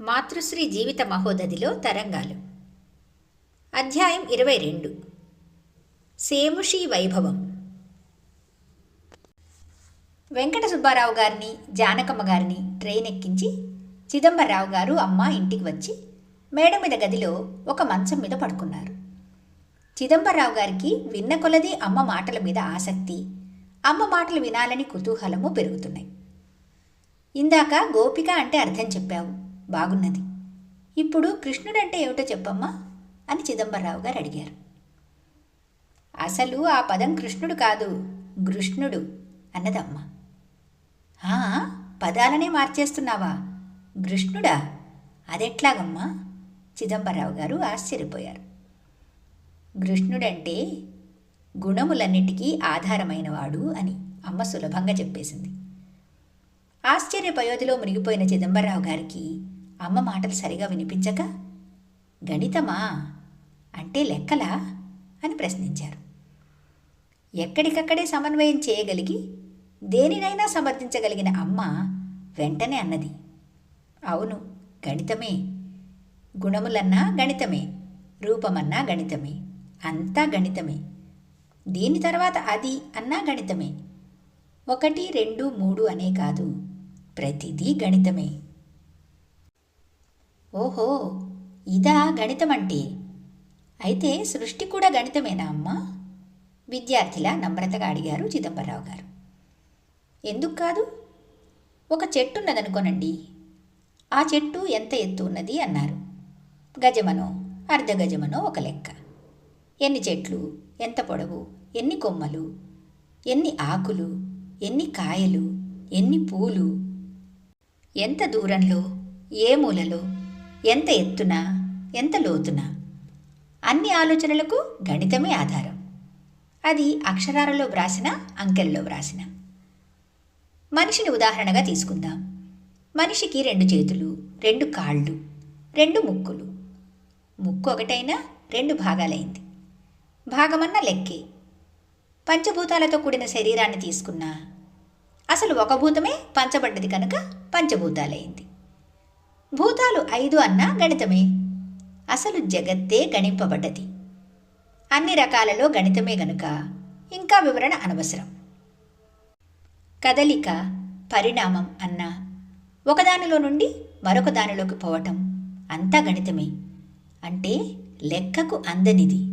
మాతృశ్రీ జీవిత మహోదధిలో తరంగాలు. అధ్యాయం ఇరవై రెండు సేముషి వైభవం. వెంకట సుబ్బారావు గారిని జానకమ్మ గారిని ట్రైన్ ఎక్కించి చిదంబరరావు గారు అమ్మ ఇంటికి వచ్చి మేడ మీద గదిలో ఒక మంచం మీద పడుకున్నారు. చిదంబరరావు గారికి విన్న కొలది అమ్మ మాటల మీద ఆసక్తి అమ్మ మాటలు వినాలని కుతూహలము పెరుగుతున్నాయి. ఇందాక గోపిక అంటే అర్థం చెప్పావు. బాగున్నది. ఇప్పుడు కృష్ణుడంటే ఏమిటో చెప్పమ్మా అని చిదంబరరావు గారు అడిగారు. అసలు ఆ పదం కృష్ణుడు కాదు గృష్ణుడు అన్నదమ్మ. పదాలనే మార్చేస్తున్నావా? గృష్ణుడా? అదెట్లాగమ్మా? చిదంబరరావు గారు ఆశ్చర్యపోయారు. గృష్ణుడంటే గుణములన్నిటికీ ఆధారమైనవాడు అని అమ్మ సులభంగా చెప్పేసింది. ఆశ్చర్యపయోధిలో మునిగిపోయిన చిదంబరరావు గారికి అమ్మ మాటలు సరిగా వినిపించక గణితమా? అంటే లెక్కలా? అని ప్రశ్నించారు. ఎక్కడికక్కడే సమన్వయం చేయగలిగి దేనినైనా సమర్థించగలిగిన అమ్మ వెంటనే అన్నది. అవును గణితమే. గుణములన్నా గణితమే రూపమన్నా గణితమే అంతా గణితమే. దీని తర్వాత అది అన్నా గణితమే. ఒకటి రెండు మూడు అనే కాదు ప్రతిదీ గణితమే. ఓహో ఇదా గణితం అంటే అయితే సృష్టి కూడా గణితమేనా అమ్మా? విద్యార్థిలా నమ్రతగా అడిగారు చిదంబరరావు గారు. ఎందుకు కాదు? ఒక చెట్టు ఉన్నదనుకోనండి ఆ చెట్టు ఎంత ఎత్తు ఉన్నది అన్నారు. గజమనో అర్ధ గజమనో ఒక లెక్క. ఎన్ని చెట్లు ఎంత పొడవు ఎన్ని కొమ్మలు ఎన్ని ఆకులు ఎన్ని కాయలు ఎన్ని పూలు? ఎంత దూరంలో ఏ మూలలో? ఎంత ఎత్తున ఎంత లోతున? అన్ని ఆలోచనలకు గణితమే ఆధారం. అది అక్షరాలలో వ్రాసిన అంకెల్లో వ్రాసిన. మనిషిని ఉదాహరణగా తీసుకుందాం. మనిషికి రెండు చేతులు రెండు కాళ్ళు రెండు ముక్కులు. ముక్కు ఒకటైనా రెండు భాగాలైంది. భాగమన్న లెక్కే. పంచభూతాలతో కూడిన శరీరాన్ని తీసుకున్నా. అసలు ఒక భూతమే పంచబడ్డది కనుక పంచభూతాలైంది. భూతాలు ఐదు అన్నా గణితమే. అసలు జగత్తే గణింపబడ్డది. అన్ని రకాలలో గణితమే గనుక ఇంకా వివరణ అనవసరం. కదలిక పరిణామం అన్న ఒకదానిలో నుండి మరొక దానిలోకి పోవటం అంతా గణితమే. అంటే లెక్కకు అందనిది.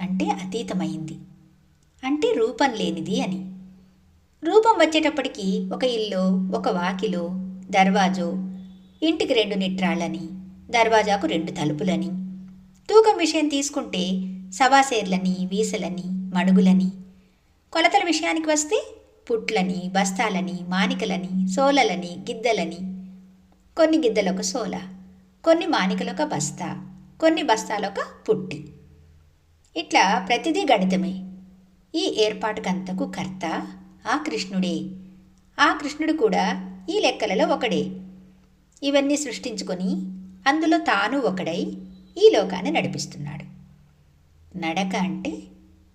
అంటే అతీతమైంది. అంటే రూపం లేనిది అని. రూపం వచ్చేటప్పటికి ఒక ఇల్లు ఒక వాకిలో దర్వాజో ఇంటికి రెండు నిట్రాళ్ళని దర్వాజాకు రెండు తలుపులని. తూకం విషయం తీసుకుంటే సవాసేర్లని వీసలని మణుగులని. కొలతల విషయానికి వస్తే పుట్లని బస్తాలని మానికలని సోలలని గిద్దలని. కొన్ని గిద్దలొక సోల కొన్ని మానికలొక బస్తా కొన్ని బస్తాలొక పుట్టి. ఇట్లా ప్రతిదీ గణితమే. ఈ ఏర్పాటుకంతకు కర్త ఆ కృష్ణుడే. ఆ కృష్ణుడు కూడా ఈ లెక్కలలో ఒకడే. ఇవన్నీ సృష్టించుకొని అందులో తాను ఒకడై ఈ లోకాన్ని నడిపిస్తున్నాడు. నడక అంటే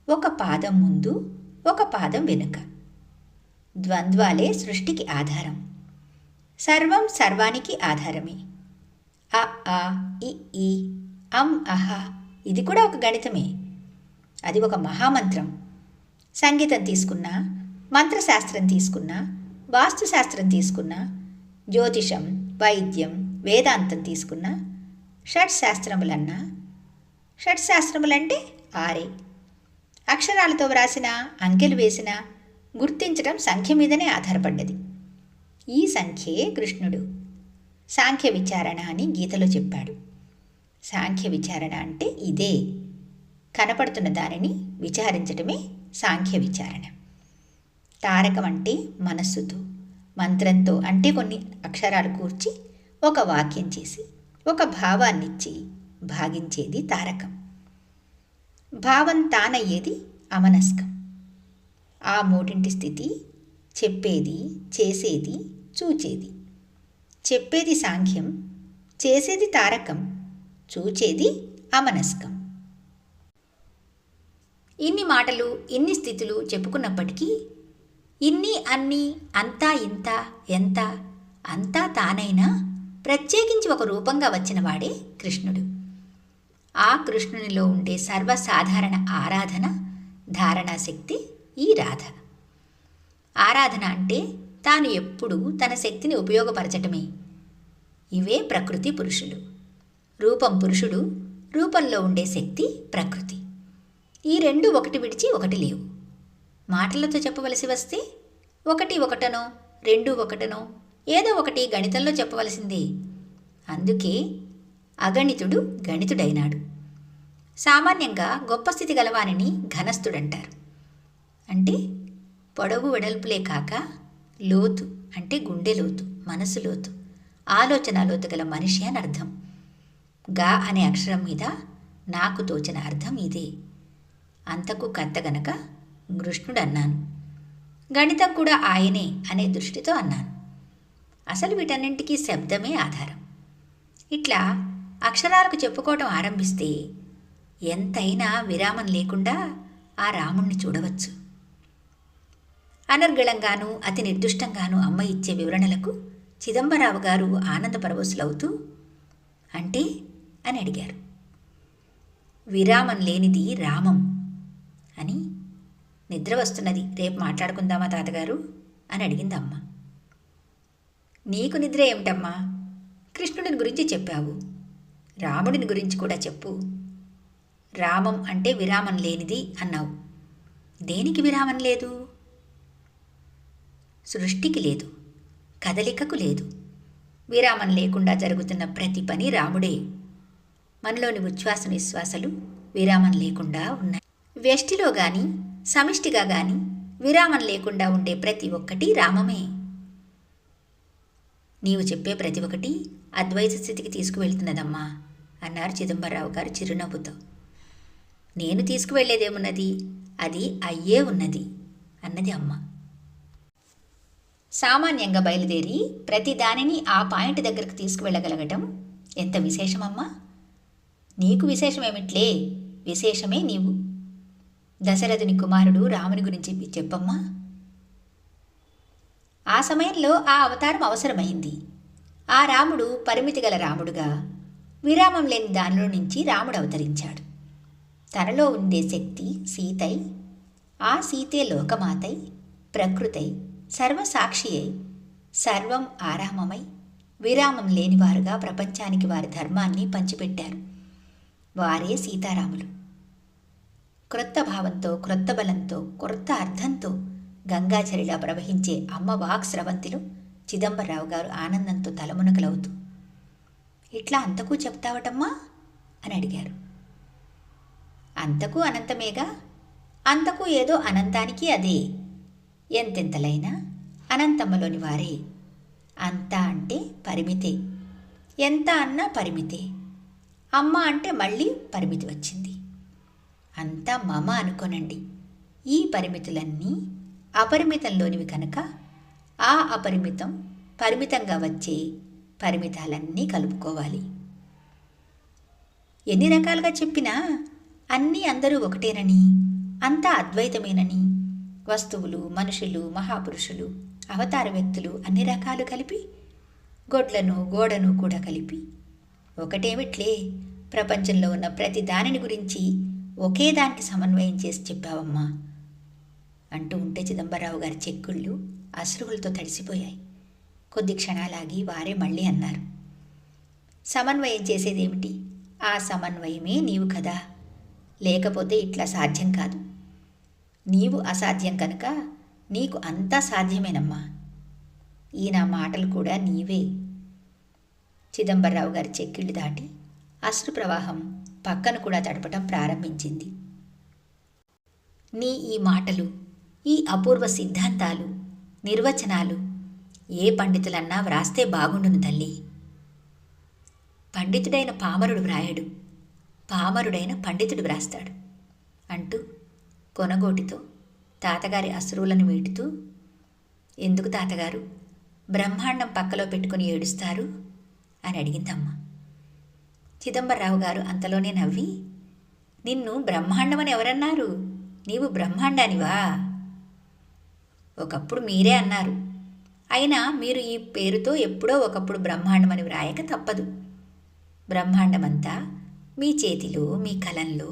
ఒక పాదం ముందు ఒక పాదం వెనుక. ద్వంద్వాలే సృష్టికి ఆధారం. సర్వం సర్వానికి ఆధారమే. అ ఆ ఇ ఈ అం అహ ఇది కూడా ఒక గణితమే. అది ఒక మహామంత్రం. సంగీతం తీసుకున్నా మంత్రశాస్త్రం తీసుకున్నా వాస్తుశాస్త్రం తీసుకున్నా జ్యోతిషం వైద్యం వేదాంతం తీసుకున్నా షట్శాస్త్రములన్నా షట్శాస్త్రములంటే ఆరే. అక్షరాలతో వ్రాసిన అంకెలు వేసిన గుర్తించడం సంఖ్య మీదనే ఆధారపడ్డది. ఈ సంఖ్యే కృష్ణుడు. సాంఖ్య విచారణ అని గీతలో చెప్పాడు. సాంఖ్య విచారణ అంటే ఇదే. కనపడుతున్న దానిని విచారించడమే సాంఖ్య విచారణ. తారకం అంటే మనస్సుతో. మంత్రంతో అంటే కొన్ని అక్షరాలు కూర్చి ఒక వాక్యం చేసి ఒక భావాన్నిచ్చి భాగించేది తారకం. భావం తానయ్యేది అమనస్కం. ఆ మూడింటి స్థితి చెప్పేది చేసేది చూచేది. చెప్పేది సాంఖ్యం చేసేది తారకం చూచేది అమనస్కం. ఇన్ని మాటలు ఇన్ని స్థితులు చెప్పుకున్నప్పటికీ ఇన్ని అన్ని అంతా ఇంత ఎంత అంతా తానైనా ప్రత్యేకించి ఒక రూపంగా వచ్చినవాడే కృష్ణుడు. ఆ కృష్ణునిలో ఉండే సర్వసాధారణ ఆరాధన ధారణాశక్తి ఈ రాధ. ఆరాధన అంటే తాను ఎప్పుడూ తన శక్తిని ఉపయోగపరచటమే. ఇవే ప్రకృతి పురుషులు. రూపం పురుషుడు రూపంలో ఉండే శక్తి ప్రకృతి. ఈ రెండు ఒకటి విడిచి ఒకటి లేవు. మాటలతో చెప్పవలసి వస్తే ఒకటి ఒకటనో రెండు ఒకటనో ఏదో ఒకటి గణితంలో చెప్పవలసిందే. అందుకే అగణితుడు గణితుడైనాడు. సామాన్యంగా గొప్ప స్థితి గలవానిని ఘనస్థుడంటారు. అంటే పొడవు వెడల్పులే కాక లోతు అంటే గుండె లోతు మనసు లోతు ఆలోచన లోతు గల మనిషి అని అర్థం. గా అనే అక్షరం మీద నాకు తోచిన అర్థం ఇదే. అంతకు కథ గనక కృష్ణుడు అన్నాను. గణితం కూడా ఆయనే అనే దృష్టితో అన్నాను. అసలు వీటన్నింటికీ శబ్దమే ఆధారం. ఇట్లా అక్షరాలకు చెప్పుకోవటం ఆరంభిస్తే ఎంతైనా విరామం లేకుండా ఆ రాముణ్ణి చూడవచ్చు. అనర్గళంగానూ అతి నిర్దుష్టంగానూ అమ్మ ఇచ్చే వివరణలకు చిదంబరావు గారు ఆనంద పరవశులవుతూ అంటే? అని అడిగారు. విరామం లేనిది రామం అని నిద్ర వస్తున్నది. రేపు మాట్లాడుకుందామా తాతగారు? అని అడిగింది అమ్మ నీకు నిద్ర ఏమిటమ్మా? కృష్ణుడిని గురించి చెప్పావు. రాముడిని గురించి కూడా చెప్పు. రామం అంటే విరామం లేనిది అన్నావు. దేనికి విరామం లేదు? సృష్టికి లేదు. కదలికకు లేదు. విరామం లేకుండా జరుగుతున్న ప్రతి పని రాముడే. మనలోని ఉచ్ఛ్వాస నిశ్వాసలు విరామం లేకుండా ఉన్నాయి. వ్యష్టిలో గాని సమిష్టిగా గాని విరామం లేకుండా ఉండే ప్రతి ఒక్కటి రామమే. నీవు చెప్పే ప్రతి ఒక్కటి అద్వైత స్థితికి తీసుకువెళ్తున్నదమ్మా అన్నారు చిదంబరరావు గారు చిరునవ్వుతో. నేను తీసుకువెళ్ళేదేమున్నది? అది అయ్యే ఉన్నది అన్నది అమ్మ. సామాన్యంగా బయలుదేరి ప్రతి దానిని ఆ పాయింట్ దగ్గరకు తీసుకువెళ్ళగలగటం ఎంత విశేషమమ్మా? నీకు విశేషమేమిట్లే? విశేషమే నీవు. దశరథుని కుమారుడు రాముని గురించి చెప్పమ్మా. ఆ సమయంలో ఆ అవతారం అవసరమైంది. ఆ రాముడు పరిమితి గల రాముడుగా విరామం లేని దానిలో నుంచి రాముడు అవతరించాడు. తనలో ఉండే శక్తి సీతై ఆ సీతే లోకమాతై ప్రకృతై సర్వసాక్షి అయి సర్వం ఆరామమై విరామం లేనివారుగా ప్రపంచానికి వారి ధర్మాన్ని పంచిపెట్టారు. వారే సీతారాములు. క్రొత్త భావంతో క్రొత్త బలంతో క్రొత్త అర్థంతో గంగాచరిలా ప్రవహించే అమ్మ వాక్ స్రవంతిలో చిదంబరరావు గారు ఆనందంతో తలమునకలవుతూ ఇట్లా అంతకు చెప్తావటమ్మా? అని అడిగారు. అంతకు అనంతమేగా? అంతకు ఏదో అనంతానికి అదే. ఎంతెంతలైనా అనంతమ్మలోని వారే. అంత అంటే పరిమితే. ఎంత అన్నా పరిమితే. అమ్మ అంటే మళ్ళీ పరిమితి వచ్చింది. అంతా మమ అనుకోనండి. ఈ పరిమితులన్నీ అపరిమితంలోనివి కనుక ఆ అపరిమితం పరిమితంగా వచ్చే పరిమితాలన్నీ కలుపుకోవాలి. ఎన్ని రకాలుగా చెప్పినా అన్నీ అందరూ ఒకటేనని అంతా అద్వైతమేనని వస్తువులు మనుషులు మహాపురుషులు అవతార వ్యక్తులు అన్ని రకాలు కలిపి గొడ్లను గోడను కూడా కలిపి. ఒకటేమిట్లే ప్రపంచంలో ఉన్న ప్రతి దానిని గురించి ఒకే దానికి సమన్వయం చేసి చెప్పావమ్మా అంటూ ఉంటే చిదంబరరావు గారి చెక్కుళ్ళు అశ్రువులతో తడిసిపోయాయి. కొద్ది క్షణాలాగి వారే మళ్ళీ అన్నారు. సమన్వయం చేసేదేమిటి? ఆ సమన్వయమే నీవు కదా. లేకపోతే ఇట్లా సాధ్యం కాదు. నీవు అసాధ్యం కనుక నీకు అంతా సాధ్యమేనమ్మా. ఈ నా మాటలు కూడా నీవే. చిదంబరరావు గారి చెక్కిళ్ళు దాటి అశ్రు ప్రవాహం పక్కన కూడా తడపటం ప్రారంభించింది. నీ ఈ మాటలు ఈ అపూర్వ సిద్ధాంతాలు నిర్వచనాలు ఏ పండితులన్నా వ్రాస్తే బాగుండును తల్లి. పండితుడైన పామరుడు వ్రాయడు పామరుడైన పండితుడు వ్రాస్తాడు అంటూ కొనగోటితో తాతగారి అశ్రువులను వీటుతూ ఎందుకు తాతగారు? బ్రహ్మాండం పక్కలో పెట్టుకుని ఏడుస్తారు? అని అడిగిందమ్మ. చిదంబరరావు గారు అంతలోనే నవ్వి నిన్ను బ్రహ్మాండమని ఎవరన్నారు? నీవు బ్రహ్మాండానివా? ఒకప్పుడు మీరే అన్నారు. అయినా మీరు ఈ పేరుతో ఎప్పుడో ఒకప్పుడు బ్రహ్మాండమని వ్రాయక తప్పదు. బ్రహ్మాండమంతా మీ చేతిలో మీ కలంలో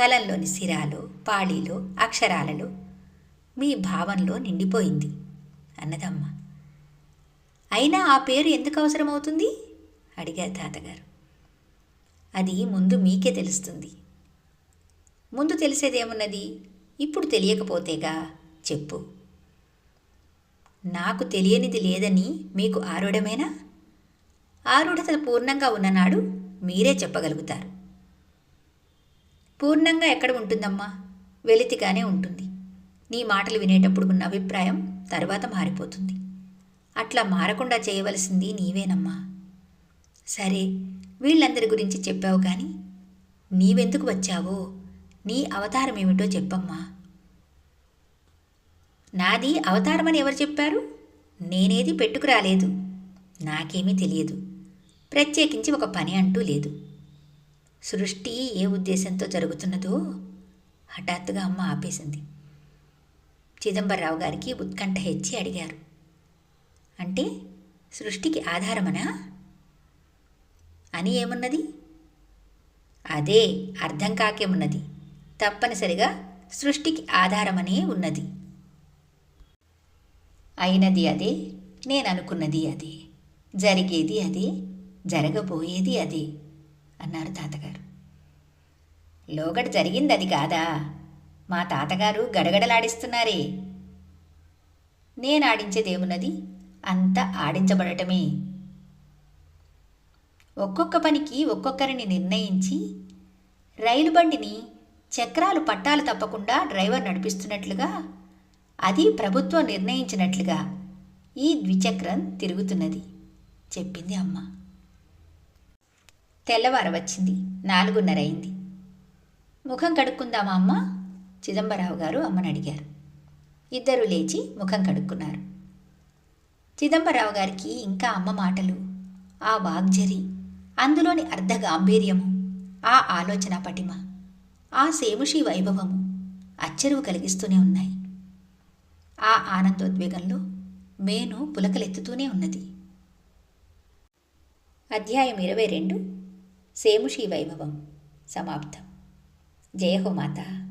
కలంలోని సిరాలో పాళీలో అక్షరాలలో మీ భావంలో నిండిపోయింది అన్నదమ్మ. అయినా ఆ పేరు ఎందుకు అవసరమవుతుంది? అడిగారు తాతగారు. అది ముందు మీకే తెలుస్తుంది. ముందు తెలిసేదేమున్నది? ఇప్పుడు తెలియకపోతేగా చెప్పు. నాకు తెలియనిది లేదని మీకు ఆరుడమేనా? ఆరుడత పూర్ణంగా ఉన్ననాడు మీరే చెప్పగలుగుతారు. పూర్ణంగా ఎక్కడ ఉంటుందమ్మా? వెలితిగానే ఉంటుంది. నీ మాటలు వినేటప్పుడు ఉన్న అభిప్రాయం తర్వాత మారిపోతుంది. అట్లా మారకుండా చేయవలసింది నీవేనమ్మా. సరే వీళ్ళందరి గురించి చెప్పావు కానీ నీవెందుకు వచ్చావో? నీ అవతారం ఏమిటో చెప్పమ్మా. నాది అవతారమని ఎవరు చెప్పారు? నేనేది పెట్టుకురాలేదు నాకేమీ తెలియదు. ప్రత్యేకించి ఒక పని అంటూ లేదు. సృష్టి ఏ ఉద్దేశంతో జరుగుతున్నదో హఠాత్తుగా అమ్మ ఆపేసింది. చిదంబరరావు గారికి ఉత్కంఠ హెచ్చి అడిగారు. అంటే సృష్టికి ఆధారమనా? అని ఏమున్నది? అదే అర్థం కాకేమున్నది? తప్పనిసరిగా సృష్టికి ఆధారమనే ఉన్నది. అయినది అదే నేను అనుకున్నది అదే జరిగేది అదే జరగబోయేది అదే అన్నారు తాతగారు. లోగడ జరిగింది అది కాదా? మా తాతగారు గడగడలాడిస్తున్నారే. నేను ఆడించేదేమున్నది? అంత ఆడించబడటమే. ఒక్కొక్క పనికి ఒక్కొక్కరిని నిర్ణయించి రైలు బండిని చక్రాలు పట్టాలు తప్పకుండా డ్రైవర్ నడిపిస్తున్నట్లుగా అది ప్రభుత్వం నిర్ణయించినట్లుగా ఈ ద్విచక్రం తిరుగుతున్నది చెప్పింది అమ్మ. తెల్లవార వచ్చింది నాలుగున్నర అయింది. ముఖం కడుక్కుందామా అమ్మ? చిదంబరావు గారు అమ్మని అడిగారు. ఇద్దరు లేచి ముఖం కడుక్కున్నారు. చిదంబరావు గారికి ఇంకా అమ్మ మాటలు ఆ వాగ్జరి అందులోని అర్ధ గాంభీర్యము ఆ ఆలోచన పటిమ ఆ సేముషి వైభవము అచ్చరువు కలిగిస్తూనే ఉన్నాయి. ఆ ఆనందోద్వేగంలో మేను పులకలెత్తుతూనే ఉన్నది. అధ్యాయం ఇరవై రెండు. సేముషి వైభవం. సమాప్తం. జయ హో మాత.